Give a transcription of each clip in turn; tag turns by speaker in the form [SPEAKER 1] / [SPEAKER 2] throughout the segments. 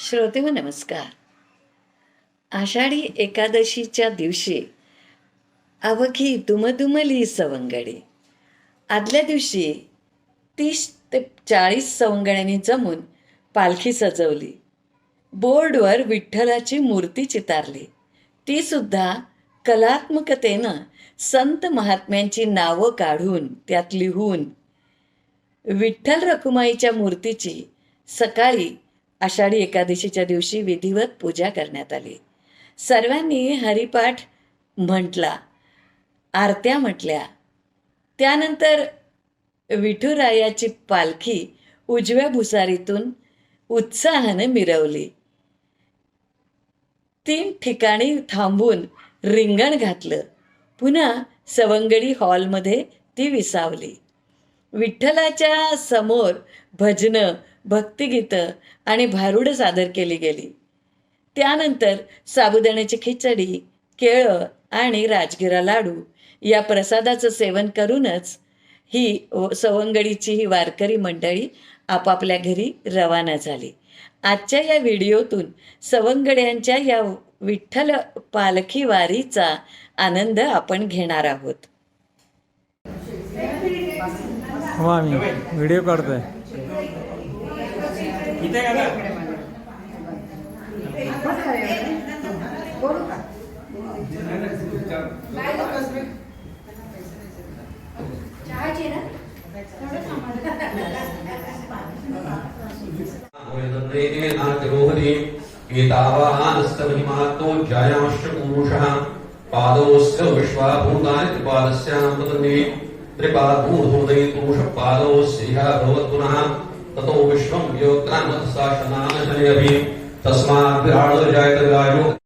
[SPEAKER 1] श्रोते व नमस्कार. आषाढी एकादशीच्या दिवशी अवघी दुमदुमली सवंगडी. आदल्या दिवशी तीस ते चाळीस सवंगड्यांनी जमून पालखी सजवली. बोर्डवर विठ्ठलाची मूर्ती चितारली. ती सुद्धा कलात्मकतेनं संत महात्म्यांची नावं काढून त्यात लिहून विठ्ठल रखुमाईच्या मूर्तीची सकाळी आषाढी एकादशीच्या दिवशी विधिवत पूजा करण्यात आली. सर्वांनी हरिपाठ म्हटला आरत्या म्हटल्या. त्यानंतर विठुरायाची पालखी उजव्या भुसारीतून उत्साहाने मिरवली. तीन ठिकाणी थांबून रिंगण घातलं. पुन्हा सवंगडी हॉलमध्ये ती विसावली. विठ्ठलाच्या समोर भजनं भक्तिगीतं आणि भारुडं सादर केली गेली. त्यानंतर साबुदाण्याची खिचडी केळं आणि राजगिरा लाडू या प्रसादाचं सेवन करूनच ही सवंगडीची ही वारकरी मंडळी आपापल्या घरी रवाना झाली. आजच्या या व्हिडिओतून सवंगड्यांच्या या विठ्ठल पालखी वारीचा आनंद आपण घेणार आहोत.
[SPEAKER 2] हो आम्ही व्हिडिओ काढतोय.
[SPEAKER 3] एतावानस्तमहिमातो जायाश्च पुरुषः पादोऽस्य विश्वाभूतानि त्रिपादस्यां पतन्ति त्रिपादभूतोदये पुरुषः पादोऽस्यैह ततो विश्वं योक्तामत्साशनानशनयपि तस्मात् विराडो जायत विराजो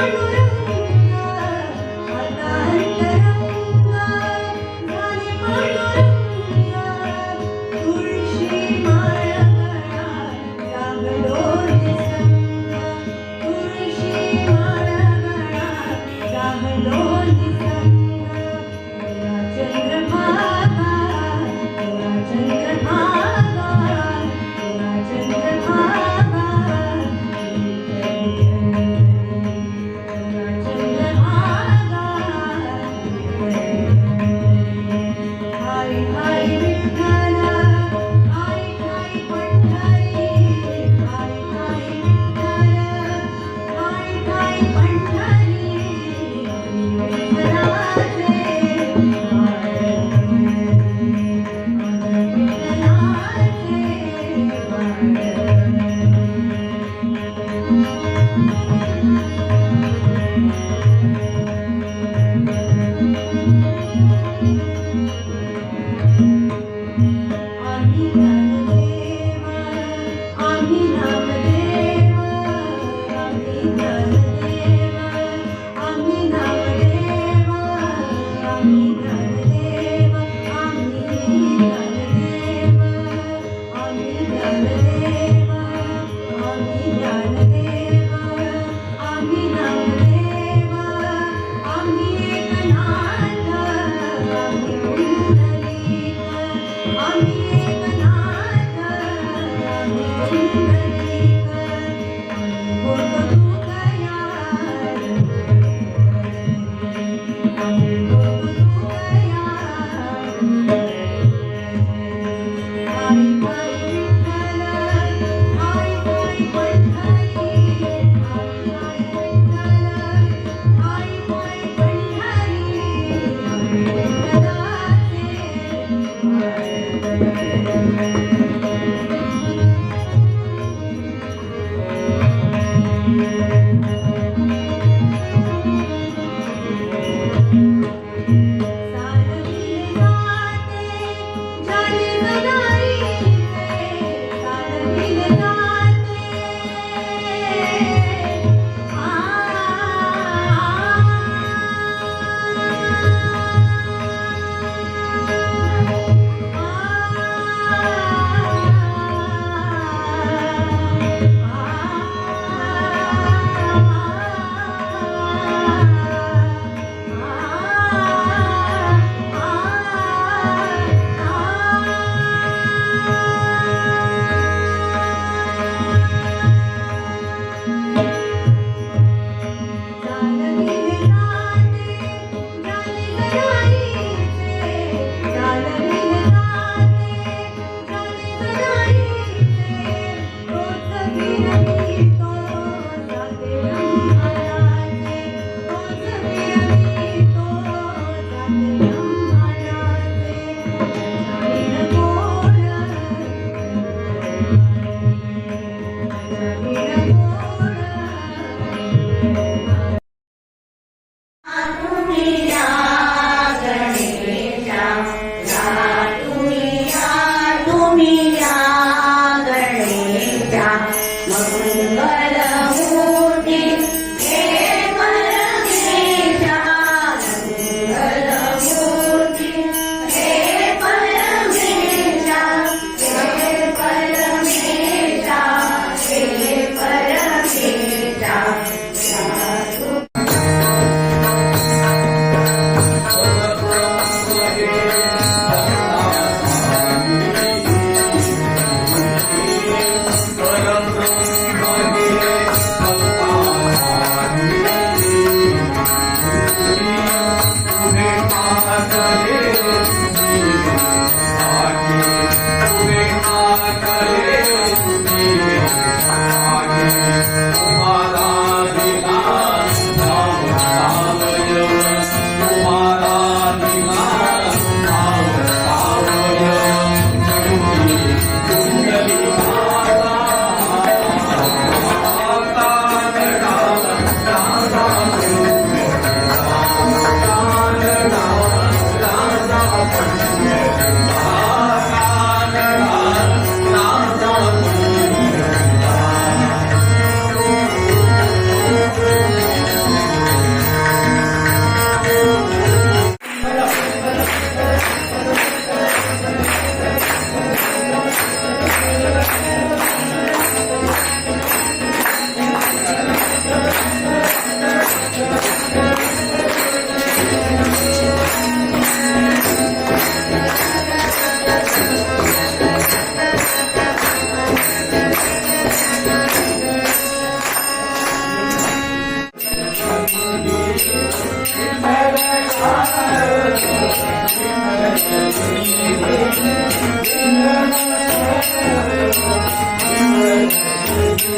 [SPEAKER 4] Hallelujah. Yes.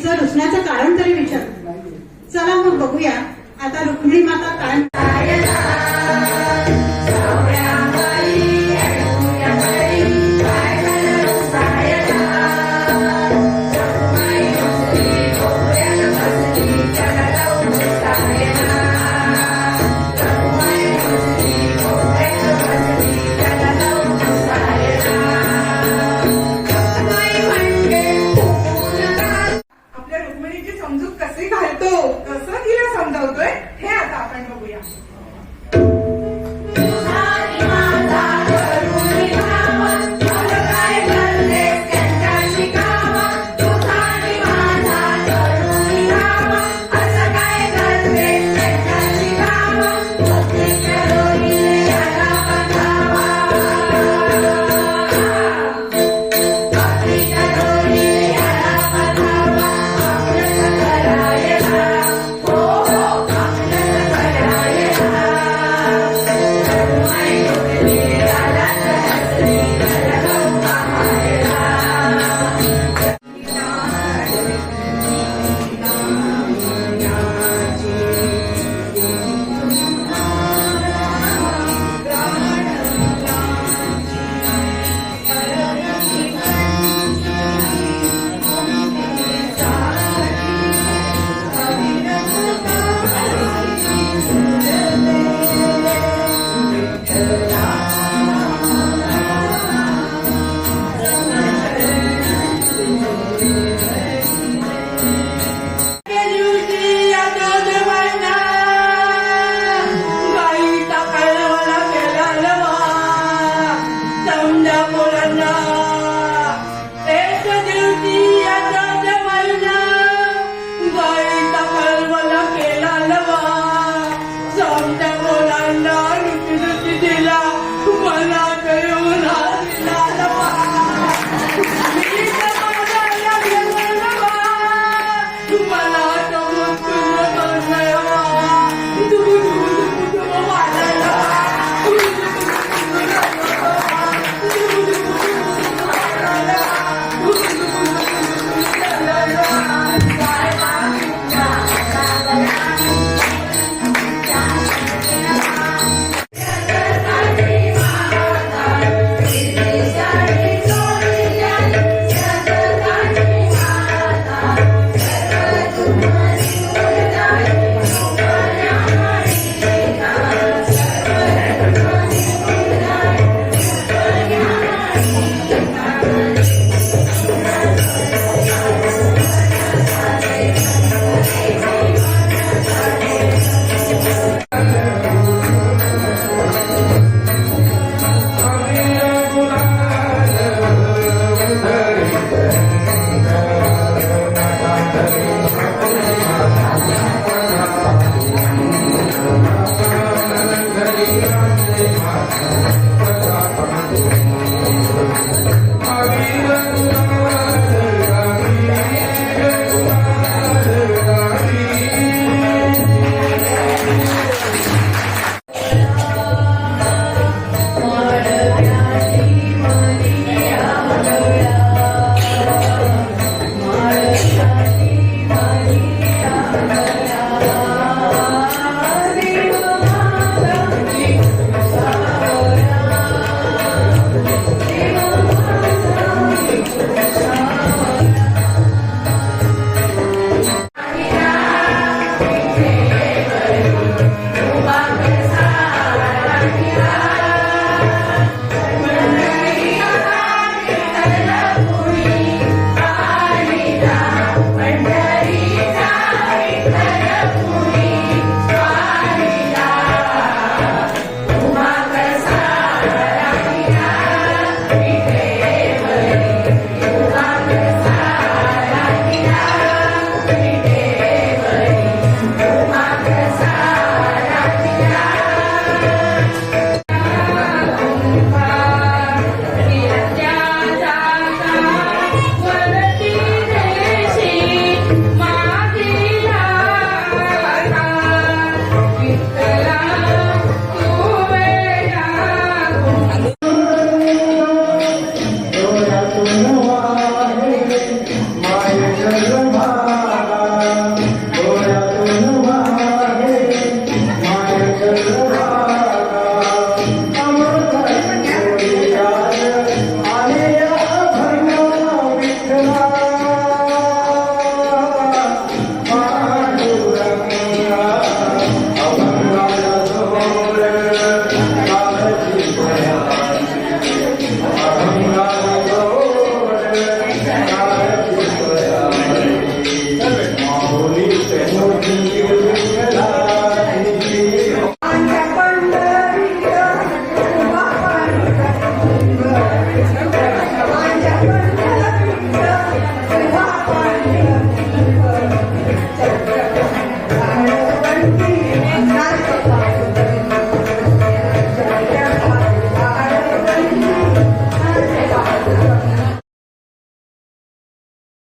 [SPEAKER 4] तिचं रुसण्याचं कारण